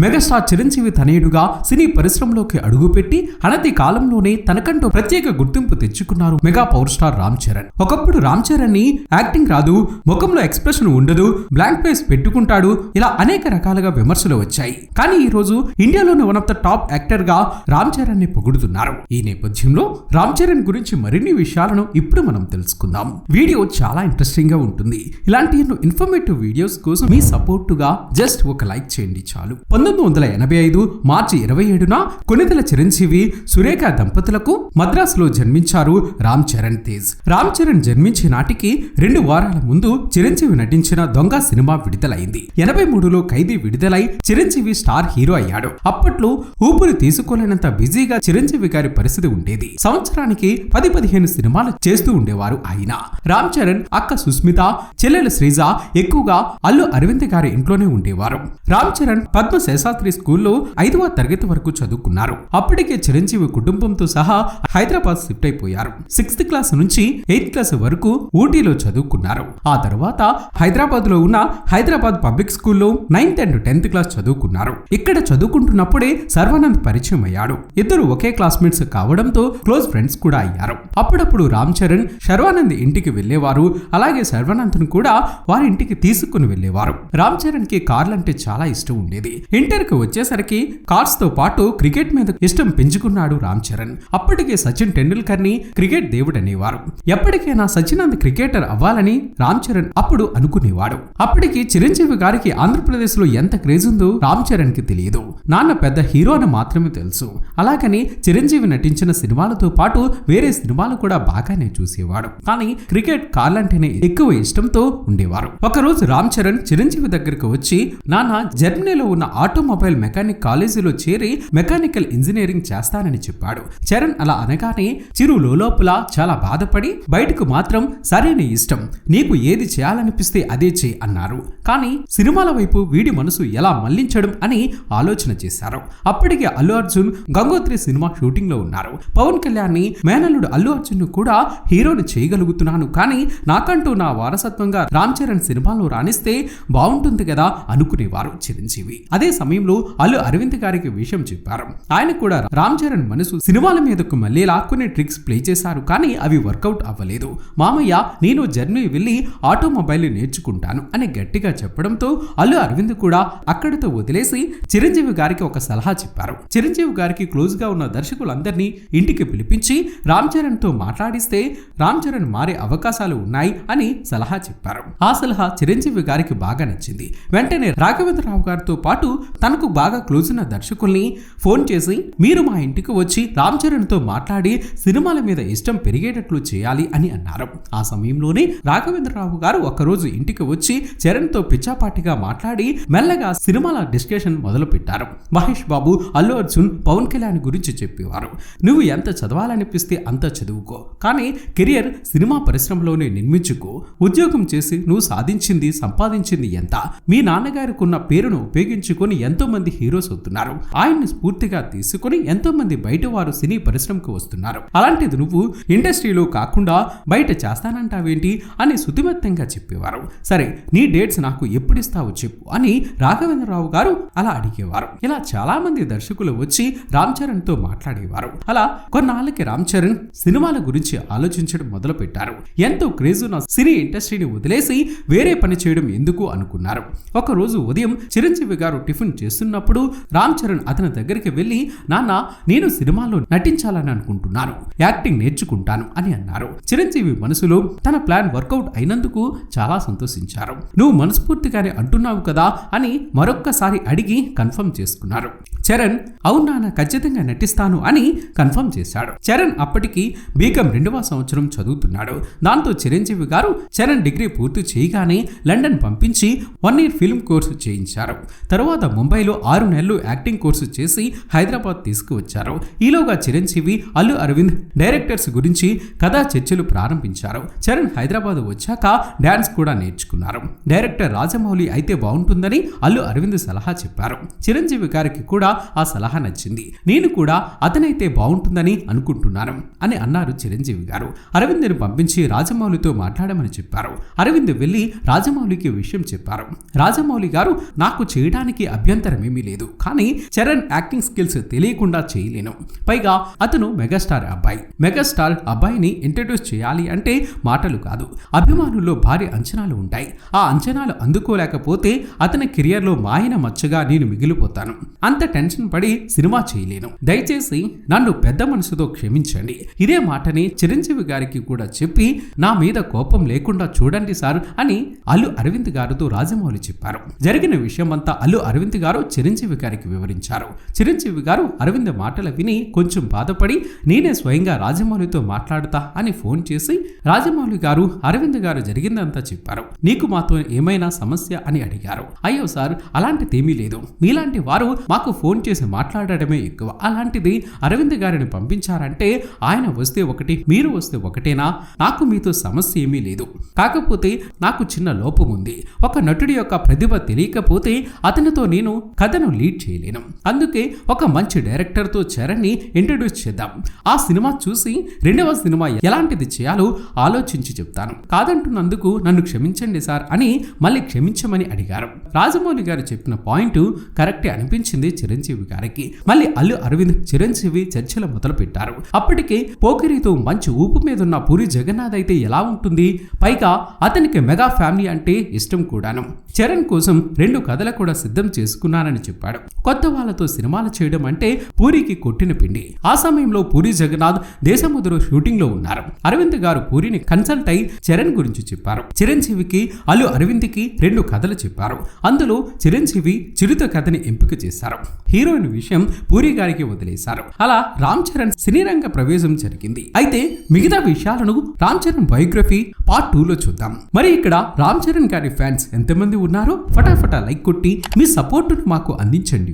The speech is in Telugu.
మెగాస్టార్ చిరంజీవి తనయుడుగా సినీ పరిశ్రమలోకి అడుగుపెట్టి అనతి కాలంలోనే తనకంటూ ప్రత్యేక గుర్తింపు తెచ్చుకున్నారు mega power star Ram Charan. ఒకప్పుడు రామ్ చరణ్ని యాక్టింగ్ రాదు ముఖంలో ఎక్స్ప్రెషన్ ఉండదు బ్లాంక్ ఫేస్ పెట్టుకుంటాడు ఇలా అనేక రకాలుగా విమర్శలు వచ్చాయి. కానీ ఈ రోజు ఇండియాలోని వన్ ఆఫ్ ద టాప్ యాక్టర్గా రామ్ చరణ్ని పొగుడుతున్నారు. ఈ నేపథ్యంలో రామ్ చరణ్ గురించి మరిన్ని విషయాలను ఇప్పుడు మనం తెలుసుకుందాం. వీడియో చాలా ఇంట్రెస్టింగ్గా ఉంటుంది. ఇలాంటి ఎన్నో ఇన్ఫర్మేటివ్ వీడియోస్ కోసం మీ సపోర్టుగా జస్ట్ ఒక లైక్ చేయండి చాలు. పంతొమ్మిది వందల ఎనభై ఐదు మార్చి ఇరవై ఏడున కొనితల చిరంజీవి సురేఖ దంపతులకు మద్రాసులో జన్మించారు రామ్ చరణ్ తేజ్. రామ్ చరణ్ జన్మించే నాటికి రెండు వారాల ముందు చిరంజీవి నటించిన దొంగ సినిమా విడుదలైంది. ఎనభై మూడులో ఖైదీ విడుదలై చిరంజీవి స్టార్ హీరో అయ్యాడు. అప్పట్లో ఊపిరి తీసుకోలేనంత బిజీగా చిరంజీవి గారి పరిస్థితి ఉండేది. సంవత్సరానికి పది పదిహేను సినిమాలు చేస్తూ ఉండేవారు ఆయన. రామ్ చరణ్ అక్క సుస్మిత చెల్లెలు శ్రీజ ఎక్కువగా అల్లు అరవింద్ గారి ఇంట్లోనే ఉండేవారు. రామ్ చరణ్ పద్మ శేషాద్రి స్కూల్లో ఐదవ తరగతి వరకు చదువుకున్నారు. అప్పటికే చిరంజీవి కుటుంబంతో సహా హైదరాబాద్ షిఫ్ట్ అయిపోయారు. సిక్స్త్ క్లాస్ నుంచి ఎయిత్ క్లాస్ వరకు ఊటీలో చదువుకున్నారు. ఆ తర్వాత హైదరాబాద్లో ఉన్న హైదరాబాద్ పబ్లిక్ స్కూల్లో నైన్త్ అండ్ టెన్త్ క్లాస్ చదువుకున్నారు. ఇక్కడ చదువుకుంటున్నప్పుడే సర్వానంద్ పరిచయం అయ్యాడు. ఇద్దరు ఒకే క్లాస్మేట్స్ కావడంతో క్లోజ్ ఫ్రెండ్స్ కూడా అయ్యారు. అప్పుడప్పుడు రామ్ చరణ్ శర్వానంద్ ఇంటికి వెళ్ళేవారు అలాగే శర్వానంద్ కూడా వారి ఇంటికి తీసుకుని వెళ్ళేవారు రామ్ చరణ్కి కార్లంటే చాలా ఇష్టం ఉండేది. ఇంటర్కి వచ్చేసరికి కార్స్తో పాటు క్రికెట్ మీద ఇష్టం పెంచుకున్నాడు రామ్ చరణ్. అప్పటికే సచిన్ టెండూల్కర్ని క్రికెట్ దేవుడు అనేవారు. ఎప్పటికైనా సచినంద్ క్రికెటర్ అవ్వాలని రామ్ చరణ్ అప్పుడు అనుకునేవాడు. అప్పటికి చిరంజీవి గారికి ఆంధ్రప్రదేశ్లో ఎంత క్రేజ్ ఉందో రామ్ చరణ్కి తెలియదు. నాన్న పెద్ద హీరో అని మాత్రమే తెలుసు. అలాగని చిరంజీవి నటించిన సినిమాలతో పాటు వేరే సినిమాలు కూడా బాగానే చూసేవాడు. కానీ క్రికెట్ కార్లంటేనే ఎక్కువ ఇష్టంతో ఉండేవారు. ఒకరోజు రామ్ చరణ్ చిరంజీవి దగ్గరకు వచ్చి నాన్న జర్మనీలో ఉన్న ఆటోమొబైల్ మెకానిక్ కాలేజీలో చేరి మెకానికల్ ఇంజనీరింగ్ చేస్తానని చెప్పాడు. చరణ్ అలా అనగానే చిరు లోపల చాలా బాధపడి బయటకు మాత్రం సరైన ఇష్టం నీకు ఏది చేయాలనిపిస్తే అదే చేయి అన్నారు. కానీ సినిమాల వైపు వీడి మనసు ఎలా మళ్ళించడం అని ఆలోచన చేశారు. అప్పటికే అల్లు అర్జున్ గంగోత్రి సినిమా షూటింగ్లో ఉన్నారు. పవన్ కళ్యాణ్ని మేనల్లుడు అల్లు అర్జున్ను కూడా హీరోని చేయగలుగుతున్నాను. కానీ నాకంటూ నా వారసత్వంగా రామ్ చరణ్ సినిమాలో రాణిస్తే బాగుంటుంది కదా అనుకునేవారు చిరంజీవి. అదే సమయంలో అల్లు అరవింద్ గారికి విషయం చెప్పారు. ఆయన కూడా రామ్ చరణ్ మనసు సినిమాల మీదకు మళ్ళీ లాక్కునే ట్రిక్స్ ప్లే చేశారు కానీ అవి వర్కౌట్ అవ్వలేదు. మామయ్య నేను జర్మనీ వెళ్ళి ఆటోమొబైల్ నేర్చుకుంటాను అని గట్టిగా చెప్పడంతో అల్లు అరవింద్ కూడా అక్కడితో వదిలేసి చిరంజీవి గారికి ఒక సలహా చెప్పారు. చిరంజీవి గారికి క్లోజ్గా ఉన్న దర్శకులందరినీ ఇంటికి పిలిపించి రామ్ చరణ్తో మాట్లాడిస్తే రామ్ చరణ్ మారే అవకాశాలు ఉన్నాయి అని సలహా చెప్పారు. ఆ సలహా చిరంజీవి గారికి బాగా నచ్చింది. వెంటనే రాఘవేంద్రరావు గారితో పాటు తనకు బాగా క్లోజ్ ఉన్న దర్శకుల్ని ఫోన్ చేసి మీరు మా ఇంటికి వచ్చి రామ్ చరణ్తో మాట్లాడి సినిమాల మీద ఇష్టం పెరిగేటట్లు చేయాలి అని అన్నారు. ఆ సమయంలోనే రాఘవేంద్రరావు గారు ఒకరోజు ఇంటికి వచ్చి చరణ్తో పిచ్చాపాటిగా మాట్లాడి మెల్లగా సినిమాల డిస్కషన్ మొదలు పెట్టారు మహేష్ బాబు అల్లు అర్జున్ పవన్ కళ్యాణ్ గురించి చెప్పేవారు. నువ్వు ఎంత చదవాలనిపిస్తే అంత చదువుకో కానీ కెరియర్ సినిమా పరిశ్రమలోనే నిర్మించుకో. ఉద్యోగం చేసి నువ్వు సాధించింది సంపాదించింది ఎంత? మీ నాన్నగారికి ఉన్న పేరును ఉపయోగించుకొని ఎంతో మంది హీరోస్ వస్తున్నారు. ఆయన్ని స్ఫూర్తిగా తీసుకొని ఎంతో మంది బయట వారు సినీ పరిశ్రమకు వస్తున్నారు. అలాంటిది నువ్వు ఇండస్ట్రీలో కాకుండా బయట చేస్తానంటావేంటి అని సుతిమత్తంగా చెప్పేవారు. సరే నీ డేట్స్ నాకు ఎప్పుడు ఇస్తావో చెప్పు అని రాఘవేంద్రరావు గారు అలా అడిగేవారు. ఇలా చాలా మంది దర్శకులు వచ్చి రామ్ చరణ్తో మాట్లాడేవారు. అలా కొన్నాళ్ళకి రామ్ చరణ్ సినిమాల గురించి ఆలోచించడం మొదలు పెట్టారు ఎంతో క్రేజ్ ఉన్న సినీ ఇండస్ట్రీని వదిలేసి వేరే పని చేయడం ఎందుకు అనుకున్నారు. ఒక రోజు ఉదయం చిరంజీవి గారు టిఫిన్ చేస్తున్నప్పుడు రామ్ చరణ్ అతని దగ్గరికి వెళ్ళి నాన్న నేను సినిమాలో నటించాలని అనుకుంటున్నాను. యాక్టింగ్ నేర్చుకుంటాను అని అన్నారు. చిరంజీవి మనసులో తన ప్లాన్ వర్కౌట్ అయినందుకు చాలా సంతోషించారు. నువ్వు మనస్ఫూర్తిగానే అంటున్నావు కదా అని మరొక్కసారి అడిగి కన్ఫర్మ్ చేసుకున్నారు. చరణ్ అవును నాన్న ఖచ్చితంగా నటిస్తాను అని కన్ఫర్మ్ చేశాడు. చరణ్ అప్పటికి బీకం రెండవ సంవత్సరం చదువుతున్నాడు. దాంతో చిరంజీవి గారు చరణ్ డిగ్రీ పూర్తి చేయగానే లండన్ పంపించి వన్ ఇయర్ ఫిల్మ్ కోర్సు చేయించారు. తరువాత ముంబైలో ఆరు నెలలు యాక్టింగ్ కోర్సు చేసి హైదరాబాద్ తీసుకువచ్చారు. ఈలోగా చిరంజీవి అల్లు అరవింద్ డైరెక్టర్స్ గురించి కథా చర్చలు ప్రారంభించారు. చరణ్ హైదరాబాద్ వచ్చాక డాన్స్ కూడా నేర్చుకున్నారు. డైరెక్టర్ రాజమౌళి అయితే బాగుంటుందని అల్లు అరవింద్ సలహా చెప్పారు. చిరంజీవి గారికి కూడా ఆ సలహా నచ్చింది. నేను కూడా అతనైతే బాగుంటుందని అనుకుంటున్నాను అని అన్నారు చిరంజీవి గారు. అరవింద్ని పంపించి రాజమౌళితో మాట్లాడమని చెప్పారు. అరవింద్ వెళ్ళి రాజమౌళికి విషయం చెప్పారు. రాజమౌళి గారు నాకు చేయడానికి అభ్యంతరమేమీ లేదు. కానీ చరణ్ యాక్టింగ్ స్కిల్స్ తెలియకుండా చేయలేను. పైగా అతను మెగాస్టార్ అబ్బాయి. మెగాస్టార్ అబ్బాయిని ఇంట్రడ్యూస్ చేయాలి అంటే మాటలు కాదు. అభిమానుల్లో భారీ అంచనాలు ఉంటాయి. ఆ అంచనాలు అందుకోలేకపోతే అతని కెరియర్లో మాయన మచ్చగా నేను మిగిలిపోతాను. అంత టెన్షన్ పడి సినిమా చేయలేను. దయచేసి నన్ను పెద్ద మనసుతో క్షమించండి. ఇదే మాటని చిరంజీవి గారికి కూడా చెప్పి నా మీద కోపం లేకుండా చూడండి సార్ అని అల్లు అరవింద్ గారితో రాజమౌళి చెప్పారు. జరిగిన విషయమంతా అల్లు అరవింద్ గారు చిరంజీవి గారికి వివరించారు. చిరంజీవి గారు అరవింద్ మాటలు విని కొంచెం బాధపడి నేనే స్వయంగా రాజమౌళితో మాట్లాడతా అని ఫోన్ చేసి రాజమౌళి గారు అరవింద్ గారు జరిగిందంతా చెప్పారు. నీకు మాతో ఏమైనా సమస్య అని అడిగారు. అయ్యో సార్ అలాంటిదేమీ లేదు. మీలాంటి వారు మాకు ఫోన్ చేసి మాట్లాడడమే ఎక్కువ. అలాంటిది అరవింద్ గారిని పంపించారంటే ఆయన వస్తే ఒకటి మీరు వస్తే ఒకటేనా? నాకు మీతో సమస్య ఏమీ లేదు. కాకపోతే నాకు చిన్న లోపం ఉంది ఒక నటుడి యొక్క ప్రతిభ తెలియకపోతే అతనితో నేను కథను లీడ్ చేయలేను. అందుకే ఒక మంచి డైరెక్టర్తో చరణ్ని ఇంట్రడ్యూస్ చేద్దాం. ఆ సినిమా చూసి రెండవ సినిమా ఎలాంటిది చేయాలో ఆలోచించి చెప్తాను. కాదంటున్నందుకు నన్ను క్షమించండి సార్ అని మళ్ళీ క్షమించమని అడిగారు. రాజమౌళి గారు చెప్పిన పాయింట్ కరెక్టే అనిపించింది చిరంజీవి గారికి. మళ్ళీ అల్లు అరవింద్ చిరంజీవి చర్చలు మొదలు పెట్టారు అప్పటికే పోకిరితో మంచి ఊపు మీద ఉన్న పూరి జగన్నాథ్ అయితే ఎలా ఉంటుంది? పైగా అతనికి మెగా ఫ్యామిలీ అంటే ఇష్టం కూడాను. చరణ్ కోసం రెండు కథలు కూడా సిద్ధం చేసుకున్నానని చెప్పాడు. కొత్త వాళ్ళతో సినిమాలు చేయడం అంటే పూరికి కొట్టిన పిండి. ఆ సమయంలో పూరి జగన్నాథ్ దేశముద్ర షూటింగ్లో ఉన్నారు. అరవింద్ గారు పూరిని కన్సల్ట్ అయి చరణ్ గురించి చెప్పారు. చిరంజీవికి అల్లు అరవింద్కి రెండు కథలు చెప్పారు. అందులో చిరంజీవి చిరుత కథని ఎంపిక చేశారు. హీరోయిన్ విషయం పూరి గారికి వదిలేశారు. అలా రామ్ చరణ్ సినీ రంగ ప్రవేశం జరిగింది. అయితే మిగతా విషయాలను Ram Charan biography part two లో చూద్దాం. మరి ఇక్కడ రామ్ చరణ్ గారి ఫ్యాన్స్ ఎంతమంది ఉన్నారో ఫటాఫటా లైక్ కొట్టి మీ సపోర్టును మాకు అందించండి.